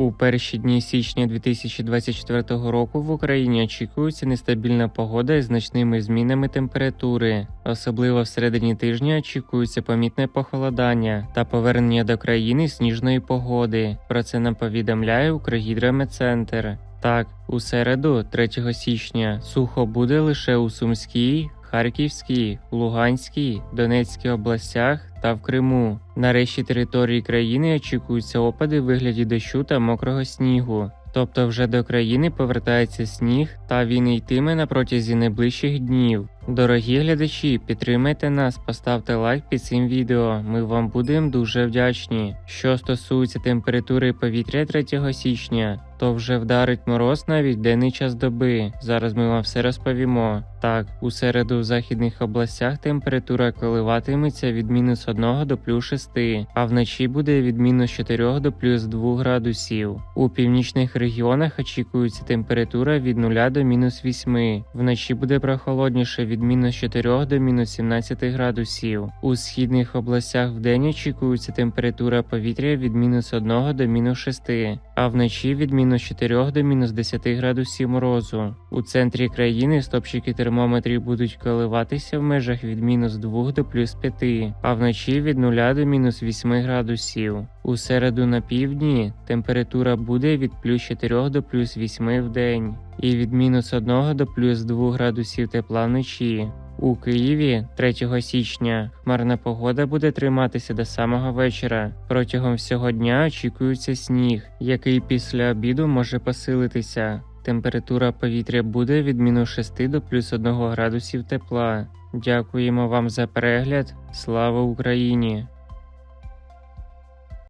У перші дні січня 2024 року в Україні очікується нестабільна погода із значними змінами температури. Особливо всередині тижня очікується помітне похолодання та повернення до країни сніжної погоди. Про це нам повідомляє Укргідрометцентр. Так, у середу, 3 січня, сухо буде лише у Сумській, Харківській, Луганській, Донецькій областях та в Криму. На решті території країни очікуються опади в вигляді дощу та мокрого снігу. Тобто вже до країни повертається сніг, та він йтиме на протязі найближчих днів. Дорогі глядачі, підтримайте нас, поставте лайк під цим відео. Ми вам будемо дуже вдячні. Що стосується температури повітря 3 січня, то вже вдарить мороз навіть денний час доби. Зараз ми вам все розповімо. Так, у середу в західних областях температура коливатиметься від мінус 1 до плюс 6, а вночі буде від мінус 4 до плюс 2 градусів. У північних регіонах очікується температура від 0 до мінус 8. Вночі буде прохолодніше від мінус 4 до мінус 17 градусів. У східних областях вдень очікується температура повітря від мінус 1 до мінус 6, а вночі від мінус 4 до мінус 10 градусів морозу. У центрі країни стопчики термометрів будуть коливатися в межах від мінус 2 до плюс 5, а вночі від 0 до мінус 8 градусів. У середу на півдні температура буде від плюс 4 до плюс 8 в день і від мінус 1 до плюс 2 градусів тепла вночі. У Києві 3 січня хмарна погода буде триматися до самого вечора. Протягом всього дня очікується сніг, який після обіду може посилитися. Температура повітря буде від мінус 6 до плюс 1 градусів тепла. Дякуємо вам за перегляд. Слава Україні!